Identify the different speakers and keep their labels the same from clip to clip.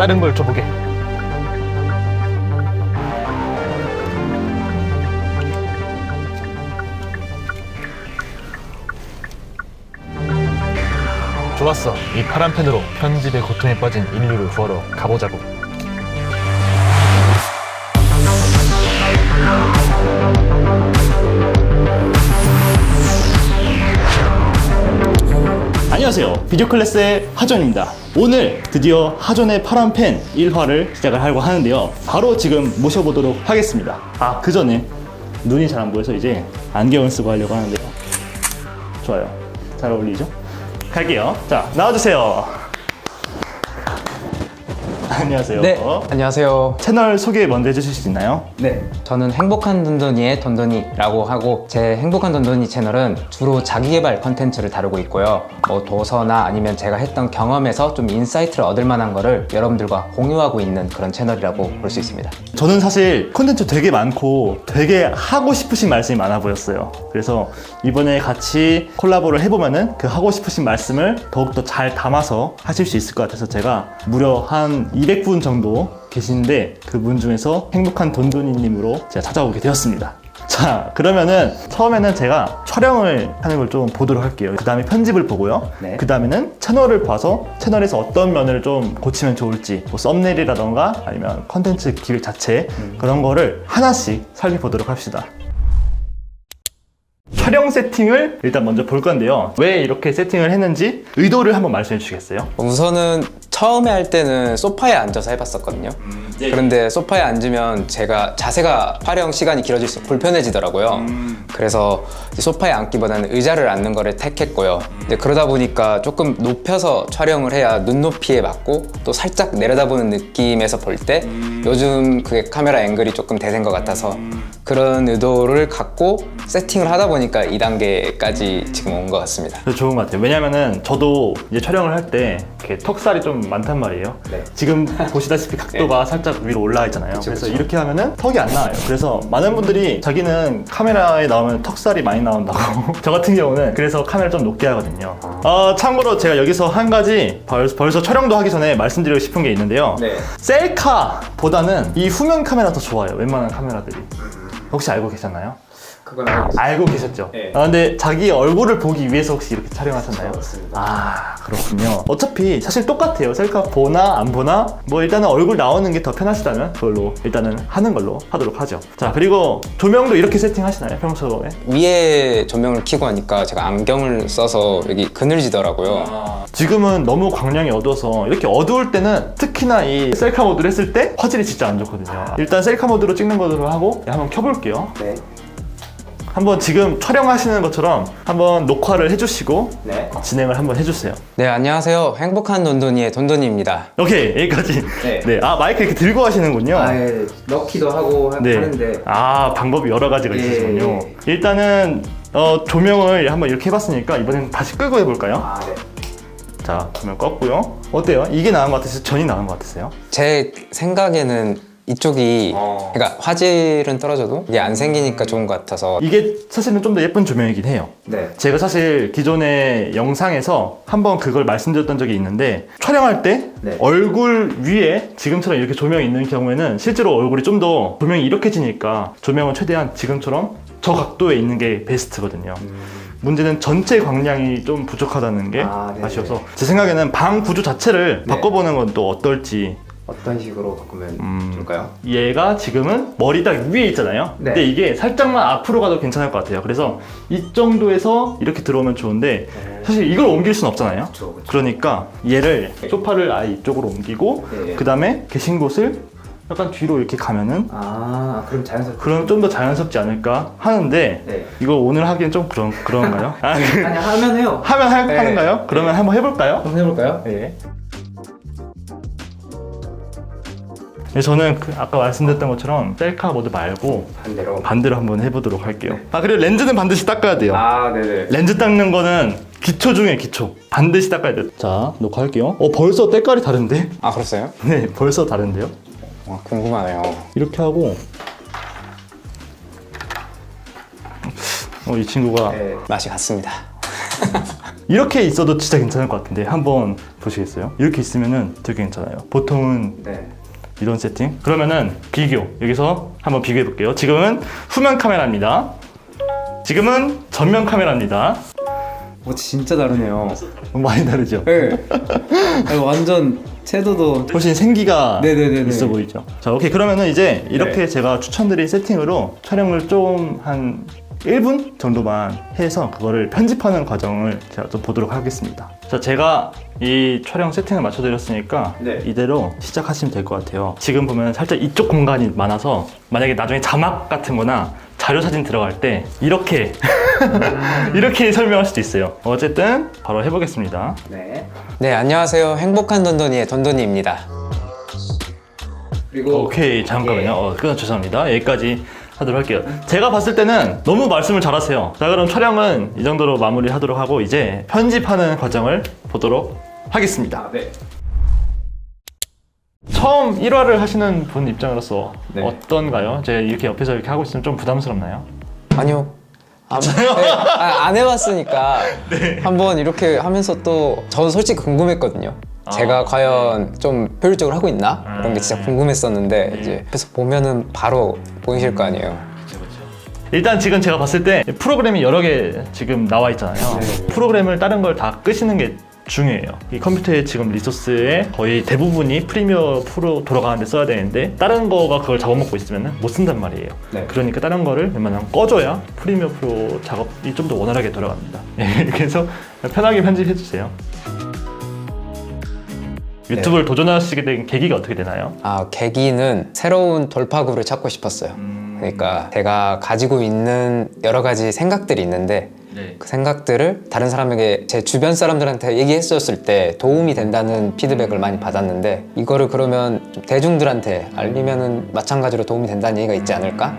Speaker 1: 다른 걸 줘보게 좋았어 이 파란 펜으로 편집의 고통에 빠진 인류를 구하러 가보자고
Speaker 2: 안녕하세요. 비디오 클래스의 하전입니다. 오늘 드디어 하전의 파란 펜 1화를 시작을 하려고 하는데요. 바로 지금 모셔보도록 하겠습니다. 아, 그 전에 눈이 잘 안 보여서 이제 안경을 쓰고 하려고 하는데요. 좋아요. 잘 어울리죠? 갈게요. 자, 나와주세요. 안녕하세요.
Speaker 3: 네, 안녕하세요.
Speaker 2: 채널 소개 먼저 해주실 수 있나요?
Speaker 3: 네, 저는 행복한 돈돈이의 돈돈이라고 하고 제 행복한 돈돈이 채널은 주로 자기개발 컨텐츠를 다루고 있고요. 뭐 도서나 아니면 제가 했던 경험에서 좀 인사이트를 얻을 만한 거를 여러분들과 공유하고 있는 그런 채널이라고 볼 수 있습니다.
Speaker 2: 저는 사실 콘텐츠 되게 많고 되게 하고 싶으신 말씀이 많아 보였어요. 그래서 이번에 같이 콜라보를 해보면은 그 하고 싶으신 말씀을 더욱더 잘 담아서 하실 수 있을 것 같아서 제가 무려 한 200분 정도 계신데 그분 중에서 행복한 돈돈이님으로 제가 찾아오게 되었습니다. 자, 그러면은 처음에는 제가 촬영을 하는 걸 좀 보도록 할게요. 그 다음에 편집을 보고요.
Speaker 3: 네.
Speaker 2: 그 다음에는 채널을 봐서 채널에서 어떤 면을 좀 고치면 좋을지, 뭐 썸네일이라던가 아니면 컨텐츠 기획 자체 그런 거를 하나씩 살펴보도록 합시다. 촬영 세팅을 일단 먼저 볼 건데요. 왜 이렇게 세팅을 했는지 의도를 한번 말씀해 주시겠어요?
Speaker 3: 우선은 처음에 할 때는 소파에 앉아서 해봤었거든요.
Speaker 2: 네.
Speaker 3: 그런데 소파에 앉으면 제가 자세가 촬영 시간이 길어질수록 불편해지더라고요. 그래서 이제 소파에 앉기보다는 의자를 앉는 거를 택했고요. 근데 그러다 보니까 조금 높여서 촬영을 해야 눈높이에 맞고 또 살짝 내려다보는 느낌에서 볼때 요즘 그게 카메라 앵글이 조금 대세인 것 같아서 그런 의도를 갖고 세팅을 하다 보니까 이 단계까지 지금 온 것 같습니다.
Speaker 2: 그래서 좋은 것 같아요. 왜냐면은 저도 이제 촬영을 할 때 이렇게 턱살이 좀 많단 말이에요.
Speaker 3: 네.
Speaker 2: 지금 보시다시피 각도가 살짝 위로 올라와 있잖아요. 그래서
Speaker 3: 그쵸.
Speaker 2: 이렇게 하면은 턱이 안 나와요. 그래서 많은 분들이 자기는 카메라에 나오면 턱살이 많이 나온다고. 저 같은 경우는 그래서 카메라 좀 높게 하거든요. 어, 참고로 제가 여기서 한 가지 벌, 벌써 촬영도 하기 전에 말씀드리고 싶은 게 있는데요.
Speaker 3: 네.
Speaker 2: 셀카보다는 이 후면 카메라 더 좋아요. 웬만한 카메라들이. 혹시 알고 계셨나요?
Speaker 3: 그건 알고
Speaker 2: 알고 계셨죠?
Speaker 3: 네.
Speaker 2: 아, 근데 자기 얼굴을 보기 위해서 혹시 이렇게 촬영하셨나요?
Speaker 3: 그렇습니다.
Speaker 2: 아, 그렇군요. 어차피 사실 똑같아요. 셀카 보나 안 보나? 뭐 일단은 얼굴 나오는 게 더 편하시다면 그걸로 일단은 하는 걸로 하도록 하죠. 자, 그리고 조명도 이렇게 세팅하시나요? 평소에?
Speaker 3: 위에 조명을 켜고 하니까 제가 안경을 써서 여기 그늘지더라고요.
Speaker 2: 지금은 너무 광량이 어두워서 이렇게 어두울 때는 특히나 이 셀카 모드를 했을 때 화질이 진짜 안 좋거든요. 일단 셀카 모드로 찍는 거로 하고 한번 켜볼게요.
Speaker 3: 네.
Speaker 2: 한번 지금 촬영하시는 것처럼 한번 녹화를 해주시고
Speaker 3: 네.
Speaker 2: 진행을 한번 해주세요.
Speaker 3: 네, 안녕하세요. 행복한 돈돈이의 돈돈이입니다.
Speaker 2: 오케이 여기까지.
Speaker 3: 네.
Speaker 2: 네. 아 마이크 이렇게 들고 하시는군요.
Speaker 3: 예, 넣기도 하고 하,
Speaker 2: 네.
Speaker 3: 하는데
Speaker 2: 아 방법이 여러 가지가
Speaker 3: 예,
Speaker 2: 있으시군요.
Speaker 3: 예.
Speaker 2: 일단은 어, 조명을 한번 이렇게 해봤으니까 이번엔 다시 끄고 해볼까요?
Speaker 3: 아, 네.
Speaker 2: 자 조명 껐고요. 어때요? 이게 나은 것 같으세요? 전이 나은 것 같으세요?
Speaker 3: 제 생각에는 이쪽이
Speaker 2: 어.
Speaker 3: 그러니까 화질은 떨어져도 이게 안 생기니까 좋은 것 같아서
Speaker 2: 이게 사실은 좀 더 예쁜 조명이긴 해요.
Speaker 3: 네.
Speaker 2: 제가 사실 기존의 영상에서 한번 그걸 말씀드렸던 적이 있는데 촬영할 때
Speaker 3: 네.
Speaker 2: 얼굴 위에 지금처럼 이렇게 조명이 있는 경우에는 실제로 얼굴이 좀 더 조명이 이렇게 지니까 조명은 최대한 지금처럼 저 각도에 있는 게 베스트거든요. 문제는 전체 광량이 좀 부족하다는 게
Speaker 3: 아, 네네.
Speaker 2: 아, 쉬워서제 생각에는 방 구조 자체를
Speaker 3: 네.
Speaker 2: 바꿔보는 건 또 어떨지
Speaker 3: 어떤 식으로 바꾸면
Speaker 2: 음.
Speaker 3: 좋을까요?
Speaker 2: 얘가 지금은 머리 딱 위에 있잖아요.
Speaker 3: 네.
Speaker 2: 근데 이게 살짝만 앞으로 가도 괜찮을 것 같아요. 그래서 이 정도에서 이렇게 들어오면 좋은데 사실 이걸 옮길 수는 없잖아요.
Speaker 3: 그쵸, 그쵸.
Speaker 2: 그러니까 얘를 소파를 아예 이쪽으로 옮기고
Speaker 3: 네.
Speaker 2: 그 다음에 계신 곳을 약간 뒤로 이렇게 가면은
Speaker 3: 아, 그럼 자연스럽게
Speaker 2: 그럼 좀 더 자연스럽지 않을까 하는데
Speaker 3: 네.
Speaker 2: 이거 오늘 하기엔 좀 그런 그런가요? 아,
Speaker 3: 아니 하면 해요.
Speaker 2: 하면 할,
Speaker 3: 네.
Speaker 2: 하는가요? 그러면 한번 해볼까요?
Speaker 3: 한번 해볼까요?
Speaker 2: 예. 네, 저는 그 아까 말씀드렸던 것처럼 셀카 모드 말고
Speaker 3: 반대로.
Speaker 2: 반대로 한번 해보도록 할게요. 아 그리고 렌즈는 반드시 닦아야 돼요.
Speaker 3: 아, 네네.
Speaker 2: 렌즈 닦는 거는 기초 중에 기초. 반드시 닦아야 돼요. 자 녹화할게요. 어 벌써 때깔이 다른데?
Speaker 3: 아, 그랬어요?
Speaker 2: 네 벌써 다른데요?
Speaker 3: 와, 궁금하네요.
Speaker 2: 이렇게 하고 어, 이 친구가
Speaker 3: 맛이 같습니다.
Speaker 2: 이렇게 있어도 진짜 괜찮을 것 같은데 한번 보시겠어요? 이렇게 있으면은 되게 괜찮아요. 보통은
Speaker 3: 네.
Speaker 2: 이런 세팅. 그러면은 비교 여기서 한번 비교해 볼게요. 지금은 후면 카메라입니다. 지금은 전면 카메라입니다.
Speaker 4: 어 진짜 다르네요.
Speaker 2: 많이 다르죠?
Speaker 4: 네. 아니, 완전 채도도
Speaker 2: 훨씬 생기가
Speaker 4: 네네네네.
Speaker 2: 있어 보이죠. 자, 오케이. 그러면은 이제 이렇게 제가 추천드린 세팅으로 촬영을 좀 한 1분 정도만 해서 그거를 편집하는 과정을 제가 좀 보도록 하겠습니다. 자, 제가 이 촬영 세팅을 맞춰드렸으니까
Speaker 4: 네.
Speaker 2: 이대로 시작하시면 될 것 같아요. 지금 보면 살짝 이쪽 공간이 많아서 만약에 나중에 자막 같은 거나 자료 사진 들어갈 때 이렇게 이렇게 설명할 수도 있어요. 어쨌든 바로 해보겠습니다.
Speaker 4: 네.
Speaker 3: 네, 안녕하세요. 행복한 던던이의 던던이입니다.
Speaker 4: 그리고
Speaker 2: 오케이 잠깐만요 어, 끊어 죄송합니다 여기까지 하도록 할게요 제가 봤을 때는 너무 말씀을 잘하세요 자 그럼 촬영은 이 정도로 마무리 하도록 하고 이제 편집하는 과정을 보도록 하겠습니다
Speaker 4: 아, 네.
Speaker 2: 처음 1화를 하시는 분 입장으로서
Speaker 4: 네.
Speaker 2: 어떤가요? 제가 이렇게 옆에서 이렇게 하고 있으면 좀 부담스럽나요?
Speaker 3: 아니요. 안, 네, 아, 안 해봤으니까 한번 이렇게 하면서 또 저는 솔직히 궁금했거든요. 제가 과연 좀 효율적으로 하고 있나? 그런 게 진짜 궁금했었는데 이제 옆에서 보면은 바로 보이실 거 아니에요.
Speaker 2: 일단 지금 제가 봤을 때 프로그램이 여러 개 지금 나와 있잖아요. 프로그램을 다른 걸 다 끄시는 게 중요해요. 이 컴퓨터의 지금 리소스의 거의 대부분이 프리미어 프로 돌아가는데 써야 되는데 다른 거가 그걸 잡아먹고 있으면 못 쓴단 말이에요.
Speaker 4: 네.
Speaker 2: 그러니까 다른 거를 웬만하면 꺼줘야 프리미어 프로 작업이 좀 더 원활하게 돌아갑니다. 예, 그래서 편하게 편집해 주세요. 유튜브를 도전하시게 된 계기가 어떻게 되나요?
Speaker 3: 아, 계기는 새로운 돌파구를 찾고 싶었어요. 그러니까 제가 가지고 있는 여러 가지 생각들이 있는데
Speaker 2: 네.
Speaker 3: 그 생각들을 다른 사람에게 제 주변 사람들한테 얘기했었을 때 도움이 된다는 피드백을 많이 받았는데 이거를 그러면 좀 대중들한테 알리면은 마찬가지로 도움이 된다는 얘기가 있지 않을까?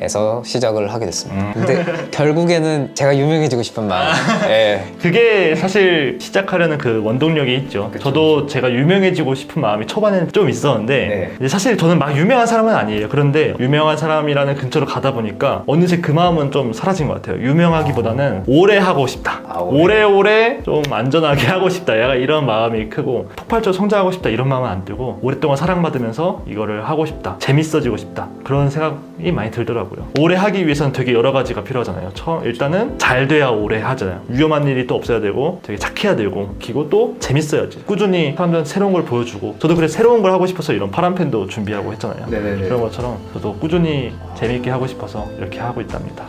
Speaker 3: 해서 시작을 하게 됐습니다. 근데 결국에는 제가 유명해지고 싶은 마음. 예.
Speaker 2: 그게 사실 시작하려는 그 원동력이 있죠. 저도 제가 유명해지고 싶은 마음이 초반에는 좀 있었는데
Speaker 4: 네.
Speaker 2: 이제 사실 저는 막 유명한 사람은 아니에요. 그런데 유명한 사람이라는 근처로 가다 보니까 어느새 그 마음은 좀 사라진 것 같아요. 유명하기보다는 오래 하고 싶다.
Speaker 4: 아, 오래.
Speaker 2: 오래 오래 좀 안전하게 하고 싶다. 약간 이런 마음이 크고 폭발적으로 성장하고 싶다 이런 마음은 안 들고 오랫동안 사랑받으면서 이거를 하고 싶다. 재밌어지고 싶다. 그런 생각이 많이 들더라고요. 오래 하기 위해서는 되게 여러 가지가 필요하잖아요. 처음 일단은 잘 돼야 오래 하잖아요. 위험한 일이 또 없어야 되고 되게 착해야 되고 그리고 또 재밌어야지. 꾸준히 사람들한테 새로운 걸 보여주고 저도 그래 새로운 걸 하고 싶어서 이런 파란펜도 준비하고 했잖아요.
Speaker 4: 네네네.
Speaker 2: 그런 것처럼 저도 꾸준히 재밌게 하고 싶어서 이렇게 하고 있답니다.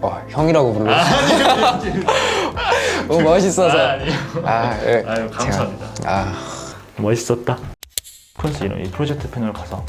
Speaker 3: 어, 형이라고 불러주세요. 너무 멋있어서. 아, 예.
Speaker 2: 아유, 감사합니다.
Speaker 3: 제가- 아,
Speaker 2: 멋있었다. 콘스 이런 이 프로젝트 패널 가서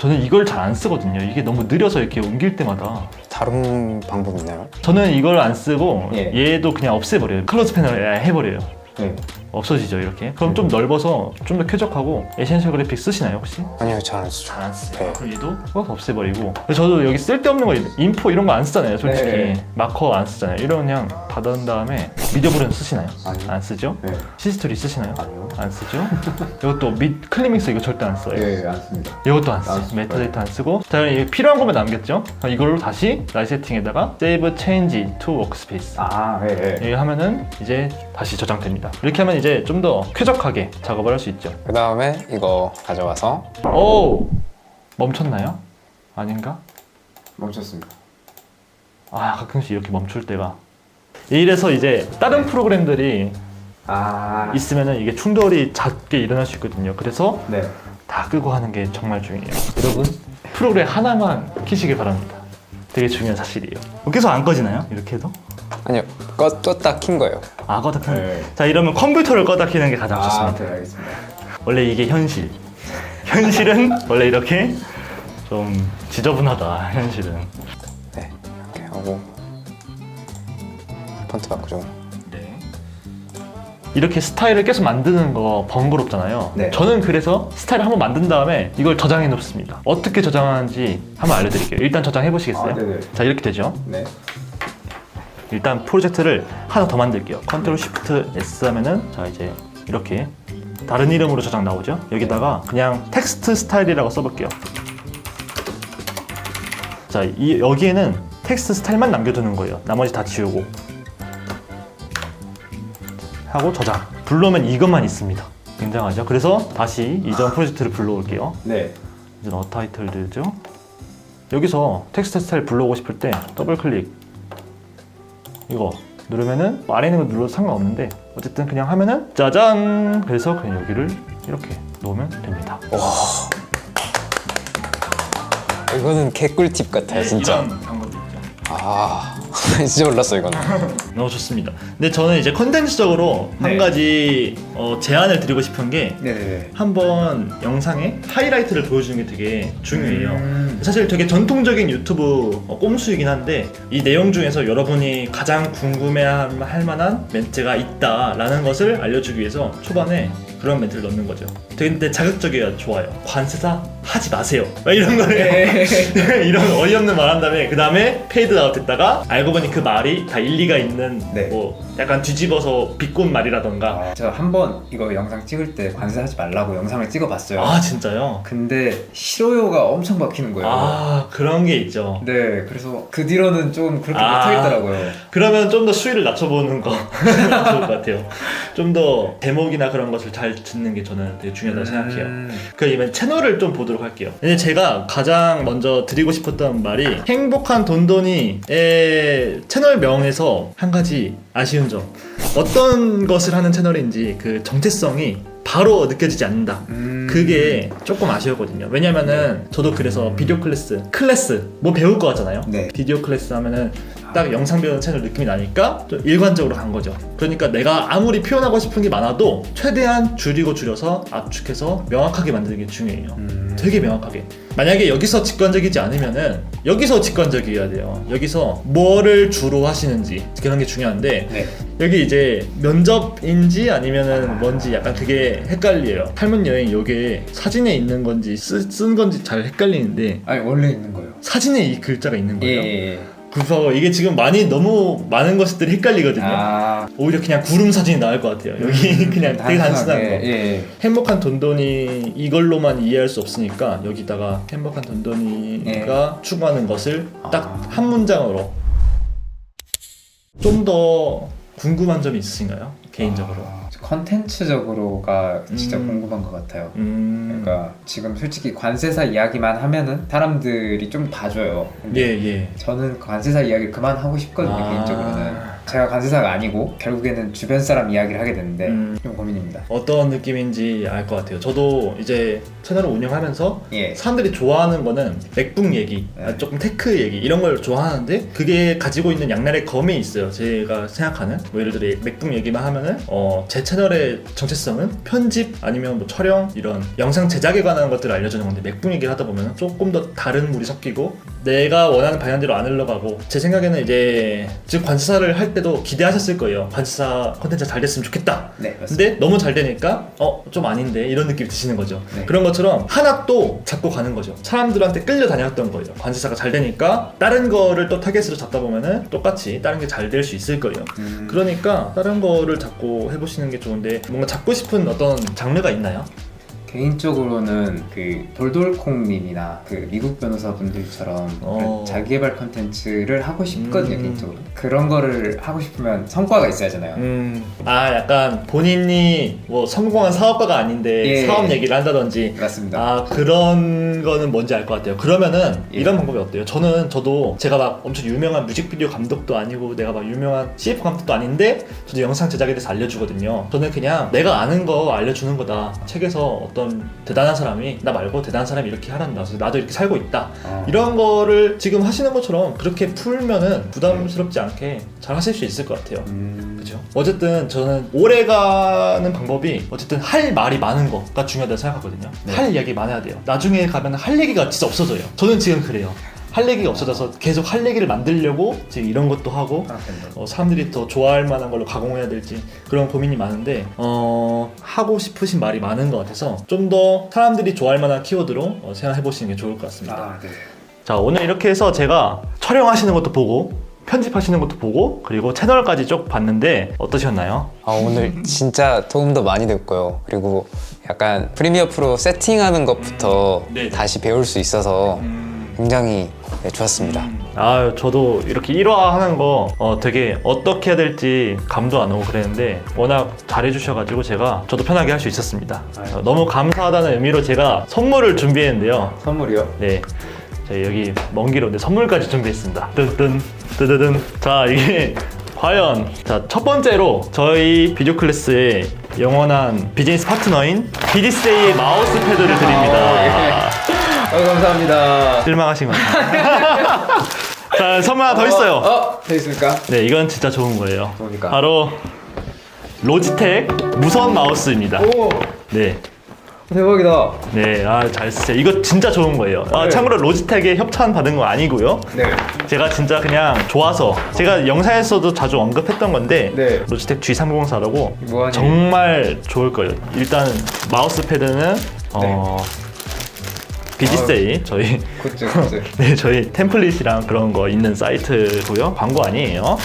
Speaker 2: 저는 이걸 잘 안 쓰거든요. 이게 너무 느려서 이렇게 옮길 때마다
Speaker 3: 다른 방법 있나요?
Speaker 2: 저는 이걸 안 쓰고
Speaker 4: 예.
Speaker 2: 얘도 그냥 없애버려요. 클로즈 패널 해버려요.
Speaker 4: 네.
Speaker 2: 없어지죠 이렇게. 그럼 좀 넓어서 좀 더 쾌적하고 에센셜 그래픽 쓰시나요 혹시?
Speaker 3: 아니요, 잘 안 쓰죠.
Speaker 2: 잘안 쓰요.
Speaker 3: 네.
Speaker 2: 그럼 얘도 꼭 없애버리고. 근데 저도 여기 쓸데없는 거 인포 이런 거 안 쓰잖아요 솔직히.
Speaker 4: 네.
Speaker 2: 마커 안 쓰잖아요. 이런 그냥 받은 다음에 미디어 브랜드 쓰시나요?
Speaker 4: 아니요.
Speaker 2: 안 쓰죠?
Speaker 4: 네.
Speaker 2: 시스토리 쓰시나요?
Speaker 4: 아니요.
Speaker 2: 안 쓰죠? 이것도 미 클리믹스 이거 절대 안 써요.
Speaker 4: 예, 안 씁니다.
Speaker 2: 이것도
Speaker 4: 안안
Speaker 2: 써요.
Speaker 4: 쓰죠.
Speaker 2: 메타데이터 안 쓰고. 자, 이게 필요한 것만 남겼죠? 그럼 이걸로 다시 라이 세팅에다가 Save Change to Workspace.
Speaker 4: 아, 예, 예.
Speaker 2: 이거 하면은 이제 다시 저장됩니다. 이렇게 하면 이제 좀 더 쾌적하게 작업을 할 수 있죠.
Speaker 3: 그 다음에 이거 가져와서
Speaker 2: 오! 멈췄나요? 아닌가?
Speaker 4: 멈췄습니다.
Speaker 2: 아, 가끔씩 이렇게 멈출 때가. 이래서 이제 다른 프로그램들이
Speaker 4: 아,
Speaker 2: 있으면은 이게 충돌이 작게 일어날 수 있거든요. 그래서
Speaker 4: 네.
Speaker 2: 다 끄고 하는 게 정말 중요해요. 여러분 프로그램 하나만 키시길 바랍니다. 되게 중요한 사실이에요. 계속 안 꺼지나요? 이렇게 해도?
Speaker 3: 아니요, 껐, 껐다 킨 거예요.
Speaker 2: 아 꺼다 켜는.
Speaker 4: 네.
Speaker 2: 자 이러면 컴퓨터를 꺼다 키는 게 가장
Speaker 4: 아,
Speaker 2: 좋습니다.
Speaker 4: 네, 알겠습니다.
Speaker 2: 원래 이게 현실. 현실은 원래 이렇게 좀 지저분하다. 현실은.
Speaker 3: 네, 이렇게 하고 폰트 바꾸죠.
Speaker 2: 이렇게 스타일을 계속 만드는 거 번거롭잖아요.
Speaker 4: 네.
Speaker 2: 저는 그래서 스타일을 한번 만든 다음에 이걸 저장해 놓습니다. 어떻게 저장하는지 한번 알려드릴게요. 일단 저장해 보시겠어요?
Speaker 4: 아, 네네.
Speaker 2: 자 이렇게 되죠.
Speaker 4: 네.
Speaker 2: 일단 프로젝트를 하나 더 만들게요. 컨트롤 쉬프트 S 하면은 자 이제 이렇게 다른 이름으로 저장 나오죠. 여기다가 그냥 텍스트 스타일이라고 써볼게요. 자, 이, 여기에는 텍스트 스타일만 남겨두는 거예요. 나머지 다 지우고. 하고 저장. 불러오면 이것만 있습니다. 굉장하죠? 그래서 다시 이전 프로젝트를 불러올게요.
Speaker 4: 네.
Speaker 2: 이제 어 타이틀드죠. 여기서 텍스트 스타일 불러오고 싶을 때 더블 클릭 이거 누르면은 뭐 아래 있는 거 눌러도 상관없는데 어쨌든 그냥 하면은 짜잔 그래서 그냥 여기를 이렇게 놓으면 됩니다.
Speaker 3: 이거는 개꿀팁 같아요, 진짜.
Speaker 2: 이런 방법이 있죠.
Speaker 3: 아, 진짜 몰랐어 이거는.
Speaker 2: 너무 좋습니다. 근데 저는 이제 컨텐츠적으로 한
Speaker 4: 네.
Speaker 2: 가지 어, 제안을 드리고 싶은 게
Speaker 4: 네네네.
Speaker 2: 한번 영상에 하이라이트를 보여주는 게 되게 중요해요.
Speaker 4: 음.
Speaker 2: 사실 되게 전통적인 유튜브 어, 꼼수이긴 한데 이 내용 중에서 여러분이 가장 궁금해할 만한 멘트가 있다라는 것을 알려주기 위해서 초반에 그런 멘트를 넣는 거죠. 되게 근데 자극적이어야 좋아요. 관세사 하지 마세요. 막 이런 거를 이런 어이없는 말 한 다음에 그 다음에 페이드 아웃 했다가 알고 보니 그 말이 다 일리가 있는
Speaker 4: 네.
Speaker 2: 뭐 약간 뒤집어서 비꼰 말이라던가
Speaker 4: 아, 저한번 이거 영상 찍을 때 관세하지 말라고 영상을 찍어봤어요.
Speaker 2: 아 진짜요?
Speaker 4: 근데 싫어요가 엄청 박히는 거예요.
Speaker 2: 아 그런 게 있죠.
Speaker 4: 네, 그래서 그 뒤로는 좀 그렇게
Speaker 2: 아.
Speaker 4: 못하겠더라고요.
Speaker 2: 그러면 좀 더 수위를 낮춰보는 거 좋을 것 같아요. 좀 더 제목이나 그런 것을 잘 듣는 게 저는 되게 중요하다고 생각해요.
Speaker 4: 음.
Speaker 2: 그러면 채널을 좀 보도록 할게요. 근데 제가 가장 먼저 드리고 싶었던 말이 행복한 돈돈이의 채널명에서 한 가지 아쉬운 점. 어떤 것을 하는 채널인지 그 정체성이 바로 느껴지지 않는다.
Speaker 4: 음.
Speaker 2: 그게 조금 아쉬웠거든요. 왜냐면은 저도 그래서 비디오 클래스, 클래스 뭐 배울 거 같잖아요.
Speaker 4: 네.
Speaker 2: 비디오 클래스 하면은 딱 영상 배우는 채널 느낌이 나니까 좀 일관적으로 간 거죠. 그러니까 내가 아무리 표현하고 싶은 게 많아도 최대한 줄이고 줄여서 압축해서 명확하게 만드는 게 중요해요.
Speaker 4: 음.
Speaker 2: 되게 명확하게. 만약에 여기서 직관적이지 않으면은 여기서 직관적이어야 돼요. 여기서 뭐를 주로 하시는지 그런 게 중요한데
Speaker 4: 네.
Speaker 2: 여기 이제 면접인지 아니면은 뭔지 약간 그게 헷갈려요. 탈문 여행 요게 사진에 있는 건지 쓰, 쓴 건지 잘 헷갈리는데
Speaker 4: 아니 원래 있는 거예요.
Speaker 2: 사진에 이 글자가 있는
Speaker 4: 예.
Speaker 2: 거예요.
Speaker 4: 예, 예.
Speaker 2: 그래서 이게 지금 많이 너무 많은 것들이 헷갈리거든요.
Speaker 4: 아.
Speaker 2: 오히려 그냥 구름 사진이 나을 것 같아요. 여기 그냥 되게 단순한 거.
Speaker 4: 예, 예.
Speaker 2: 행복한 돈돈이 이걸로만 이해할 수 없으니까 여기다가 행복한 돈돈이가 추구하는 것을 딱
Speaker 4: 아.
Speaker 2: 한 문장으로 좀 더 궁금한 점이 있으신가요? 개인적으로.
Speaker 4: 아, 컨텐츠적으로가 진짜
Speaker 2: 음.
Speaker 4: 궁금한 것 같아요.
Speaker 2: 음.
Speaker 4: 그러니까 지금 솔직히 관세사 이야기만 하면은 사람들이 좀 봐줘요.
Speaker 2: 예, 예.
Speaker 4: 저는 관세사 이야기를 그만 하고 싶거든요
Speaker 2: 아.
Speaker 4: 개인적으로는. 제가 관세사가 아니고 결국에는 주변 사람 이야기를 하게 되는데
Speaker 2: 음.
Speaker 4: 좀 고민입니다.
Speaker 2: 어떤 느낌인지 알 것 같아요. 저도 이제 채널을 운영하면서
Speaker 4: 예.
Speaker 2: 사람들이 좋아하는 거는 맥북 얘기,
Speaker 4: 네.
Speaker 2: 아, 조금 테크 얘기 이런 걸 좋아하는데 그게 가지고 있는 양날의 검이 있어요. 제가 생각하는 뭐 예를 들어 맥북 얘기만 하면은 어, 제 채널의 정체성은 편집 아니면 뭐 촬영 이런 영상 제작에 관한 것들을 알려주는 건데 맥북 얘기를 하다 보면 조금 더 다른 물이 섞이고 내가 원하는 방향대로 안 흘러가고 제 생각에는 이제 지금 관사를 할 때도 기대하셨을 거예요. 관사 콘텐츠가 잘 됐으면 좋겠다.
Speaker 4: 네 맞습니다.
Speaker 2: 근데 너무 잘 되니까 어 좀 아닌데 이런 느낌이 드시는 거죠.
Speaker 4: 네.
Speaker 2: 그런 것처럼 하나 또 잡고 가는 거죠. 사람들한테 끌려 다녔던 거예요. 관세사가 잘 되니까 다른 거를 또 타겟으로 잡다 보면은 똑같이 다른 게 잘 될 수 있을 거예요.
Speaker 4: 음.
Speaker 2: 그러니까 다른 거를 잡고 해보시는 게 좋은데 뭔가 잡고 싶은 어떤 장르가 있나요?
Speaker 4: 개인적으로는 그 돌돌콩님이나 그 미국 변호사분들처럼
Speaker 2: 어.
Speaker 4: 그런 자기개발 컨텐츠를 하고 싶거든요
Speaker 2: 음.
Speaker 4: 개인적으로 그런 거를 하고 싶으면 성과가 있어야잖아요
Speaker 2: 음, 아 약간 본인이 뭐 성공한 사업가가 아닌데
Speaker 4: 예.
Speaker 2: 사업 얘기를 한다든지
Speaker 4: 맞습니다
Speaker 2: 아 그런 거는 뭔지 알 것 같아요. 그러면은
Speaker 4: 예.
Speaker 2: 이런 방법이 어때요? 저는 저도 제가 막 엄청 유명한 뮤직비디오 감독도 아니고 내가 막 유명한 CF 감독도 아닌데 저도 영상 제작에 대해서 알려주거든요. 저는 그냥 내가 아는 거 알려주는 거다. 책에서 어떤 대단한 사람이 나 말고 대단한 사람이 이렇게 하란다. 그래서 나도 이렇게 살고 있다.
Speaker 4: 어.
Speaker 2: 이런 거를 지금 하시는 것처럼 그렇게 풀면은 부담스럽지 않게 잘 하실 수 있을 것 같아요.
Speaker 4: 음.
Speaker 2: 그죠? 어쨌든 저는 오래가는 방법이 어쨌든 할 말이 많은 거가 중요하다고 생각하거든요.
Speaker 4: 네.
Speaker 2: 할 이야기 많아야 돼요. 나중에 가면 할 얘기가 진짜 없어져요. 저는 지금 그래요. 할 얘기가 없어져서 계속 할 얘기를 만들려고 지금 이런 것도 하고
Speaker 4: 아.
Speaker 2: 어, 사람들이 더 좋아할 만한 걸로 가공해야 될지 그런 고민이 많은데 어, 하고 싶으신 말이 많은 것 같아서 좀 더 사람들이 좋아할 만한 키워드로 어, 생각해 보시는 게 좋을 것 같습니다.
Speaker 4: 아, 네.
Speaker 2: 자 오늘 이렇게 해서 제가 촬영하시는 것도 보고 편집하시는 것도 보고 그리고 채널까지 쭉 봤는데 어떠셨나요?
Speaker 3: 아, 오늘 진짜 도움도 많이 됐고요. 그리고 약간 프리미어 프로 세팅하는 것부터
Speaker 2: 음, 네.
Speaker 3: 다시 배울 수 있어서 굉장히 네, 좋았습니다.
Speaker 2: 아, 저도 이렇게 1화 하는 거 어, 되게 어떻게 해야 될지 감도 안 오고 그랬는데 워낙 잘해주셔가지고 제가 저도 편하게 할 수 있었습니다. 어, 너무 감사하다는 의미로 제가 선물을 준비했는데요.
Speaker 4: 선물이요?
Speaker 2: 네. 자, 여기 먼길 오는데 선물까지 준비했습니다. 뜬뜬, 뜨드든. 자, 이게 과연. 자, 첫 번째로 저희 비디오 클래스의 영원한 비즈니스 파트너인 비디세이의 마우스 패드를 드립니다.
Speaker 4: 어, 감사합니다.
Speaker 2: 실망하신 것 같아요. 자, 선물 하나 더 있어요.
Speaker 4: 어, 돼 있습니까?
Speaker 2: 네, 이건 진짜 좋은 거예요.
Speaker 4: 뭡니까?
Speaker 2: 바로 로지텍 무선 마우스입니다.
Speaker 4: 오,
Speaker 2: 네.
Speaker 4: 대박이다.
Speaker 2: 네, 아, 잘 쓰세요. 이거 진짜 좋은 거예요. 아,
Speaker 4: 네.
Speaker 2: 참고로 로지텍에 협찬 받은 거 아니고요.
Speaker 4: 네.
Speaker 2: 제가 진짜 그냥 좋아서 제가 영상에서도 자주 언급했던 건데
Speaker 4: 네.
Speaker 2: 로지텍 G304라고
Speaker 4: 뭐하니?
Speaker 2: 정말 좋을 거예요. 일단 마우스 패드는 어 비지세이 저희
Speaker 4: 굿즈, 굿즈.
Speaker 2: 네 저희 템플릿이랑 그런 거 있는 사이트고요. 광고 아니에요.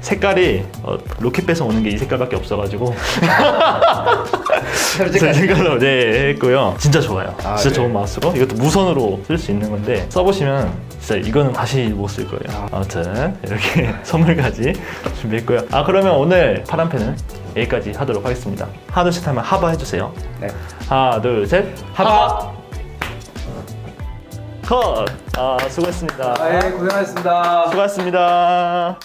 Speaker 2: 색깔이 어, 로켓배송 오는 게 이 색깔밖에 없어가지고 제. 색깔로 네 했고요. 진짜 좋아요.
Speaker 4: 아,
Speaker 2: 진짜
Speaker 4: 네.
Speaker 2: 좋은 마우스고 이것도 무선으로 쓸 수 있는 건데 써보시면 진짜 이거는 다시 못 쓸 거예요. 아무튼 이렇게 선물까지 준비했고요. 아 그러면 오늘 파란펜은 여기까지 하도록 하겠습니다. 하나 둘셋 하면 하바 해주세요.
Speaker 4: 네.
Speaker 2: 하나 둘셋
Speaker 4: 하바.
Speaker 2: 컷. 아 수고했습니다.
Speaker 4: 아, 예, 고생하셨습니다.
Speaker 2: 수고하셨습니다.